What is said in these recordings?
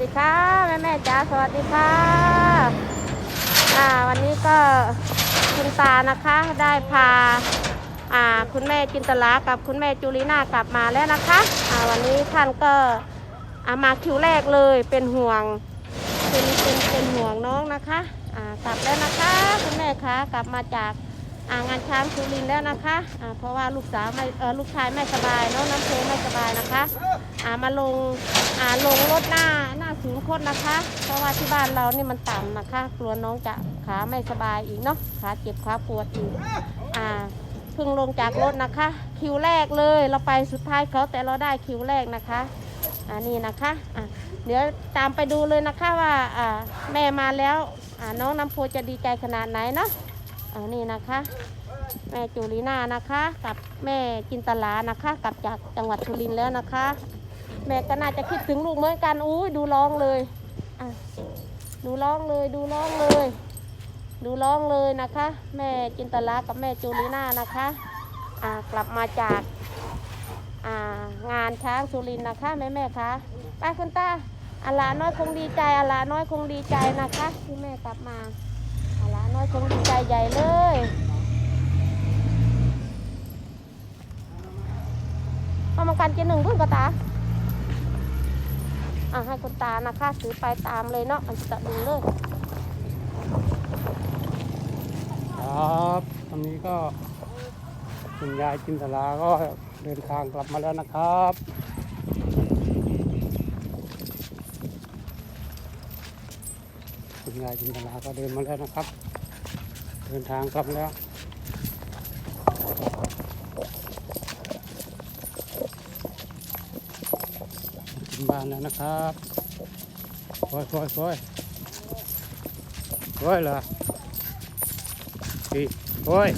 ดีค่ะแม่แม่จ๋าสวัสดีค่ะอ่าวันนี้ก็คุณตานะคะได้พาอ่าคุณแม่จินตลากับคุณแม่จูลีนากลับมาแล้วนะคะอ่าวันนี้ท่านก็อามาคิวแรกเลยเป็นห่วงเป็นเป็นเป็นห่วงน้องนะคะอ่ากลับแล้วนะคะคุณแม่คะกลับมาจากอ่างานช้างสุรินแล้วนะคะอ่าเพราะว่าลูกสาวไม่เออลูกชายไม่สบายเน้องน้ำเพลไม่สบายนะคะ มาลงอ่าลงรถหน้าหน้าศูนย์คนนะคะ เพราะว่าที่บ้านเรานี่มันต่ำนะคะ กลัวน้องจะขาไม่สบายอีกเนาะขาเจ็บขาปวดอีกอ่าเพิ่งลงจากรถนะคะ คิวแรกเลยเราไปสุดท้ายเขาแต่เราได้คิวแรกนะคะอ่านี่นะคะอะเดี๋ยวตามไปดูเลยนะคะว่าอ่าแม่มาแล้วอ่าน้องน้ำโพจะดีใจขนาดไหนเนาะอ่านี่นะคะ แม่จูลีน่านะคะ กับแม่จินตลานะคะ กลับจากจังหวัดสุรินทร์แล้วนะคะ แม่ก็น่าจะคิดถึงลูกเหมือนกันอุ้ยดูร้องเลยอะดูร้องเลยดูร้องเลย ดูร้องเลยนะคะ แม่จินตลากับแม่จูลีน่านะคะอ่ากลับมาจากอ่างานช้างสุรินนะคะแม่แม่คะไปคุณตาอาลาน้อยคงดีใจอาลาน้อยคงดีใจนะคะที่แม่กลับมาอาลาน้อยคงดีใจใหญ่เลยเอามากันเจหนึ่งพุ่นกระตา อะให้คุณตานะคะถือไปตามเลยเนาะอันจะดึงเลยครับตอนนี้ก็คุณยายจินตลาก็เดินทางกลับมาแล้วนะครับคุณยายจินตลาก็เดินมาแล้วนะครับ เดินทางกลับแล้ว ถึงบ้านแล้วนะครับค่อยค่อยค่อยค่อยเหรอพี่โอ้ย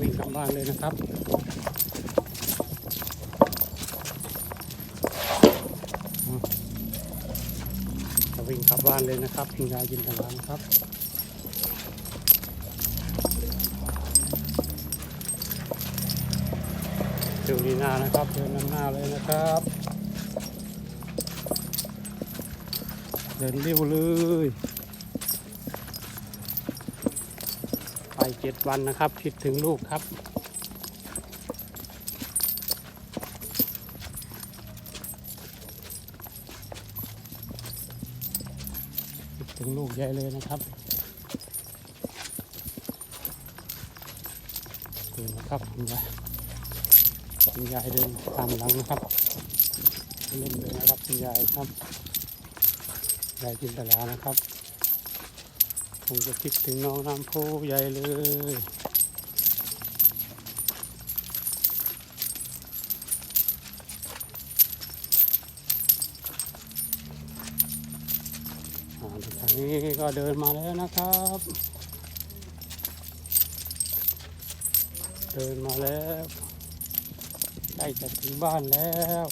วิ่งกลับบ้านเลยนะครับจะวิ่งกลับบ้านเลยนะครับคุณยายินตลานครับ ดูดีหน้านะครับเดินนำหน้าเลยนะครับ เดินเร็วเลย ไปเจ็ดวันนะครับ คิดถึงลูกครับคิดถึงลูกใหญ่เลยนะครับเดินนะครับคุณยาย คุณยายเดินตามหลังนะครับเล่นเลยนะครับคุณยายครับยายจินตลานะครับคงจะคิดถึงน้องน้ำพุใหญ่เลยอ่าทางนี้ก็เดินมาแล้วนะครับ เดินมาแล้ว ล้จะถึงบ้านแล้ว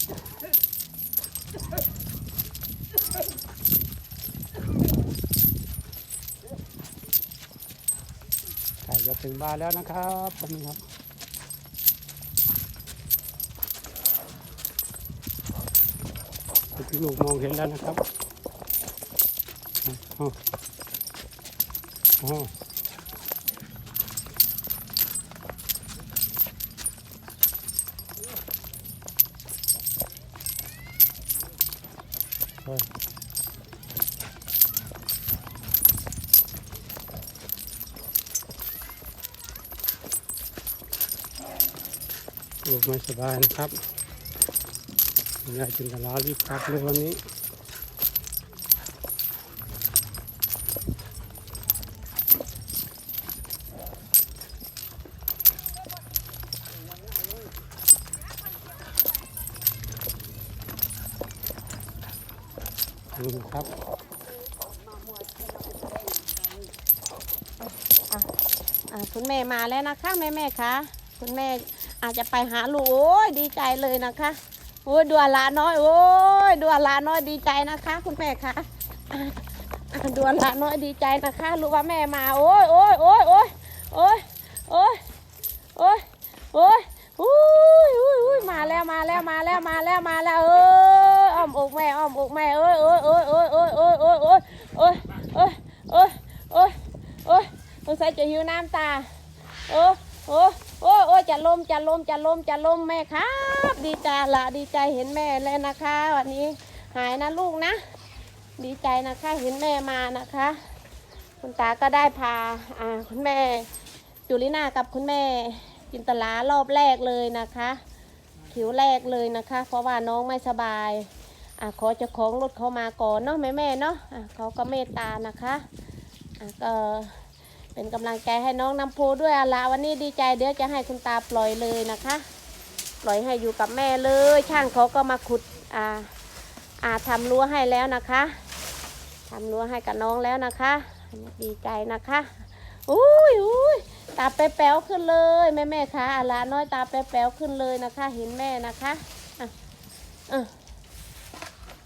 ใกล้จะถึงบ้านแล้วนะครับตอนนี้ครับคุณพี่ลูกมองเห็นแล้วนะครับอ๋ออ๋อ ลูกไม่สบายนะครับยายจินตลารีบกลับเลยวันนี้นี่ครับคุณแม่มาแล้วนะคะแม่แม่คะคุณแม่ อาจจะไปหาลูกโอ้ยดีใจเลยนะคะโอ้ยดูอาลาน้อยโอ้ยดูอาลาน้อยดีใจนะคะ คุณแม่คะอ่าอ่าดูอาลาน้อยดีใจนะคะรู้ว่าแม่มาโอ้ยโอ้ยโอ้ยโอ้ยโอ้ยโอ้ยโอ้ยโอ้ยอุ้ยอุ้ยอุ้ยมาแล้วมาแล้วมาแล้วมาแล้วมาแล้วเออเอาอ้อมอกแม่เอ้ยเอ้ยเอ้ยเอ้ยเอ้ยเอ้ยเอ้ยเอ้ยเอ้ยเอ้ยเอ้ยเอ้ยเอ้ยสงสัยจะหิวน้ำตาเออ โอ้โอ้โอ้จะลมจะลมจะลมจะลมแม่ครับ ดีใจละดีใจเห็นแม่แล้วนะคะวันนี้หายนะลูกนะ ดีใจนะคะเห็นแม่มานะคะ คุณตาก็ได้พาอ่าคุณแม่จุลินากับคุณแม่จินตลารอบแรกเลยนะคะคิวแรกเลยนะคะ เพราะว่าน้องไม่สบายอ่าขอจ้าของรถเขามาก่อนเนาะแม่แม่เนาะอ่าเขาก็เมตตานะคะอ่าก็ เป็นกำลังใจให้น้องน้ำโพด้วยอะละวันนี้ดีใจเดี๋ยวจะให้คุณตาปล่อยเลยนะคะ ปล่อยให้อยู่กับแม่เลย ช่างเขาก็มาขุดอ่าอ่าทำรั้วให้แล้วนะคะทำรั้วให้กับน้องแล้วนะคะ ดีใจนะคะอุ้ยอุ้ยตาแป๊วขึ้นเลยแม่แม่คะอาลาน้อยตาแป๊วขึ้นเลยนะคะ เห็นแม่นะคะอะอะ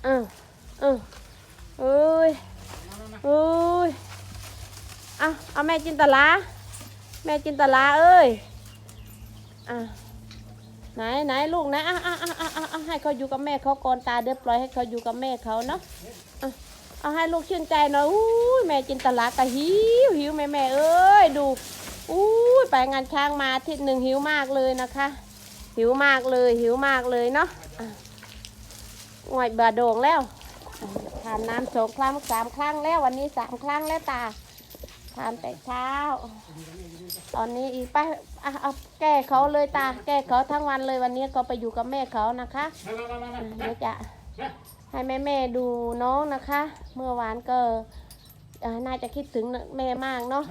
อะอะอุ้ยอุ้ย อาเอาแม่จินตลาแม่จินตลาเอ้ยอะไหนไหนลูกนะอะอะอะอะอะให้เขาอยู่กับแม่เขาก่อนตาเดี๋ยวปล่อยให้เขาอยู่กับแม่เขาเนาะเอาให้ลูกชื่นใจหน่อยอู้ยแม่จินตลากะหิวหิวแม่แม่เอ้ยดูอู้ยไปงานช้างมาอาทิศหนึ่งหิวมากเลยนะคะ หิวมากเลยหิวมากเลยเนาะอะง่อยบาโด่งแล้วทานน้ำสองครั้งสามครั้งแล้ววันนี้สามครั้งแล้วตา ทานแต่เช้า ตอนนี้อีไปอะเอาแก้เขาเลยตา แก้เขาทั้งวันเลยวันนี้ก็ไปอยู่กับแม่เขานะคะเดี๋ยวจะให้แม่แม่ดูน้องนะคะ เมื่อวานก็น่าจะคิดถึงแม่มากเนาะ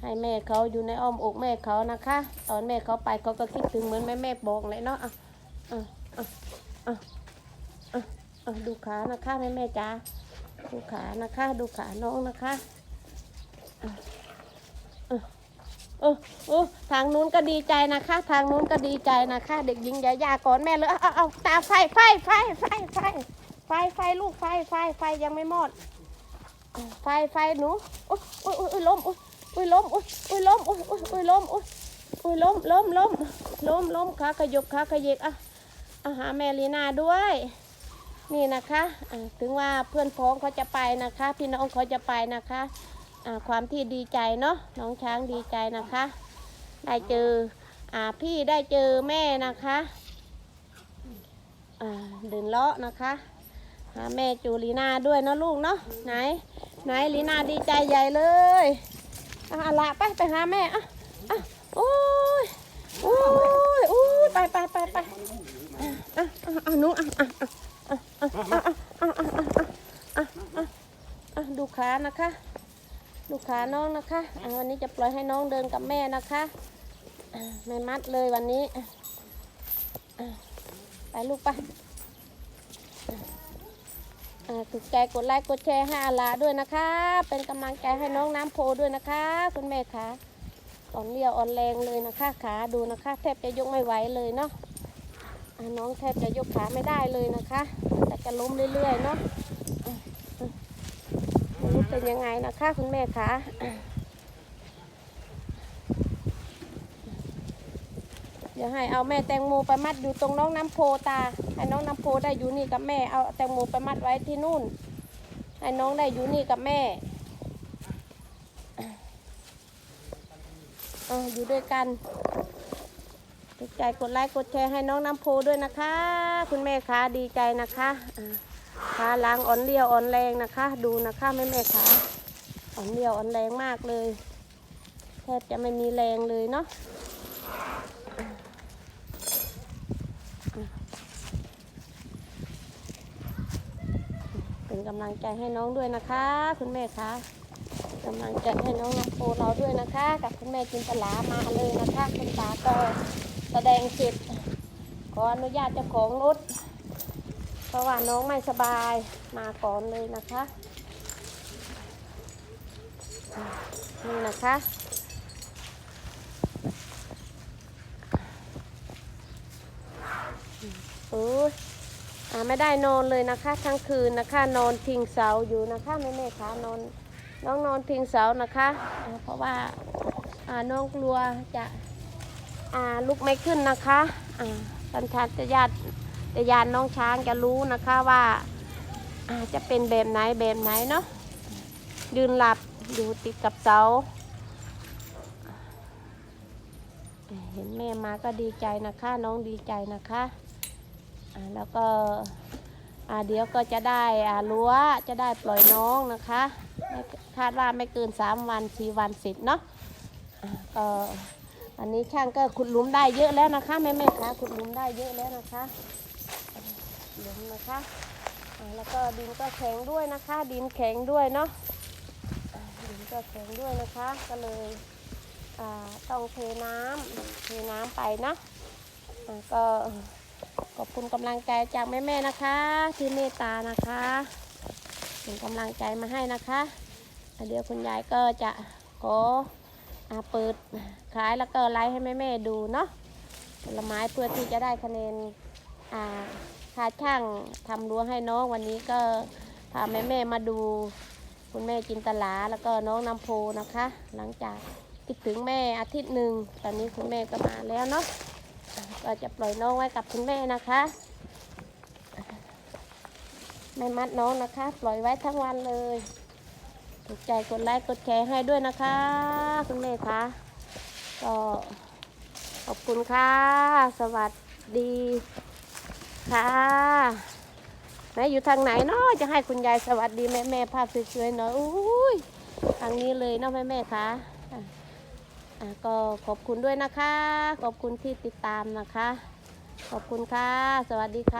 ให้แม่เขาอยู่ในอ้อมอกแม่เขานะคะ ตอนแม่เขาไปเขาก็คิดถึงเหมือนแม่แม่บอกเลยเนาะอะอะอะอะดูขานะคะแม่แม่จ๋า ดูขานะคะ ดูขาน้องนะคะอะอะเออเออทางนู้นก็ดีใจนะคะ ทางนู้นก็ดีใจนะคะ เด็กหญิงยายาก่อนแม่เลยเอาเอาตาไฟไฟไฟไฟไฟไฟไฟลูกไฟไฟไฟยังไม่หมดอะไฟไฟหนูอุ้ยอุ้ยอุ้ยล้มอุ้ยอุ้ยล้มอุ้ยอุ้ยล้มอุ้ยอุ้ยอุ้ยล้มอุ้ยอุ้ยล้มล้มล้มล้มล้มขาขยบขาขยิกอะอาหาแม่ลีนาด้วย นี่นะคะถึงว่าเพื่อนพ้องเขาจะไปนะคะ พี่น้องเขาจะไปนะคะความที่ดีใจเนาะน้องช้างดีใจนะคะ ได้เจออพี่ได้เจอแม่นะคะเดินเลาะนะคะหาแม่จูลีนาด้วยนะลูกเนาะไหน ไหนลีนาดีใจใหญ่เลยอะเอาละไปไปหาแม่อะอะโอ้ยโอ้ยโอ้ยไปไปไปไปอะอะอะนูอะอะอะ ดูขานะคะ ดูขาน้องนะคะ วันนี้จะปล่อยให้น้องเดินกับแม่นะคะไม่มัดเลยวันนี้ ไปลูกไปถูกใจกดไลค์กดแชร์ให้อาลาด้วยนะคะ เป็นกำลังใจให้น้องน้ำโพด้วยนะคะ คุณแม่คะอ่อนเลี้ยวอ่อนแรงเลยนะคะขาดูนะคะ แทบจะยกไม่ไหวเลยเนาะน้องแทบจะยกขาไม่ได้เลยนะคะ จะล้มเรื่อยๆเนาะไม่รู้เป็นยังไงนะคะคุณแม่คะเดี๋ยวให้เอาแม่แตงโมไปมัดอยู่ตรงน้องน้ำโพตา ให้น้องน้ำโพได้อยู่นี่กับแม่ เอาแตงโมไปมัดไว้ที่นู่น ให้น้องได้อยู่นี่กับแม่เออยู่ด้วยกัน ถูกใจกดไลค์กดแชร์ให้น้องน้ำโพด้วยนะคะ คุณแม่คะดีใจนะคะอ่าขาล้างอ่อนเรียวอ่อนแรงนะคะ ดูนะคะแม่แม่ขาอ่อนเรียวอ่อนแรงมากเลยแทบจะไม่มีแรงเลยเนาะเป็นกำลังใจให้น้องด้วยนะคะ คุณแม่คะกำลังใจให้น้องน้ำโพเราด้วยนะคะ กับคุณแม่จินตลามาเลยนะคะคุณตาก็ แสดงเสร็จขออนุญาตเจ้าของรถเพราะว่าน้องไม่สบายมาก่อนเลยนะคะนี่นะคะโอ้ยอ่าไม่ได้นอนเลยนะคะ ทั้งคืนนะคะ นอนพิงเสาอยู่นะคะแม่แม่ๆคะนอนน้องนอนพิงเสานะคะ เพราะว่าอาน้องกลัวจะ ลุกไม่ขึ้นนะคะอ่าตอนช้างจะญาติจะยานน้องช้างจะรู้นะคะว่าอาจะเป็นแบบไหนแบบไหนเนาะยืนหลับอยู่ติดกับเสาเห็นแม่มาก็ดีใจนะคะน้องดีใจนะคะแล้วก็เดี๋ยวก็จะได้อ่ารั้วจะได้ปล่อยน้องนะคะคาดว่าไม่เกิน 3 วัน4วันเสร็จเนาะก็ อันนี้ช่างก็ขุดหลุมได้เยอะแล้วนะคะแม่แม่คะขุดหลุมได้เยอะแล้วนะคะหลุมนะคะแล้วก็ดินก็แข็งด้วยนะคะ ดินแข็งด้วยเนาะดินก็แข็งด้วยนะคะ ก็เลยต้องเทน้ำเทน้ำไปนะก็ขอบคุณกำลังใจจากแม่ๆนะคะ ที่เมตตานะคะเป็นกำลังใจมาให้นะคะ เดี๋ยวคุณยายก็จะขอ อาเปิดขายแล้วก็ไลฟ์ให้แม่ๆดูเนาะผลไม้เพื่อที่จะได้คะแนนอ่าค่าช่างทำรั้วให้น้องวันนี้ก็พาแม่ๆมาดูคุณแม่จินตลาแล้วก็น้องน้ำโพนะคะ หลังจากคิดถึงแม่อาทิตย์หนึ่งตอนนี้คุณแม่ก็มาแล้วเนาะก็จะปล่อยน้องไว้กับคุณแม่นะคะไม่มัดน้องนะคะ ปล่อยไว้ทั้งวันเลย ถูกใจกดไลค์กดแชร์ให้ด้วยนะคะ คุณแม่คะก็ขอบคุณค่ะ สวัสดีค่ะแม่อยู่ทางไหนเนาะจะให้คุณยายสวัสดีแม่แม่ภาพสวยๆหน่อยอุ้ยทางนี้เลยเนาะแม่แม่คะอะก็ขอบคุณด้วยนะคะ ขอบคุณที่ติดตามนะคะ ขอบคุณค่ะ สวัสดีค่ะ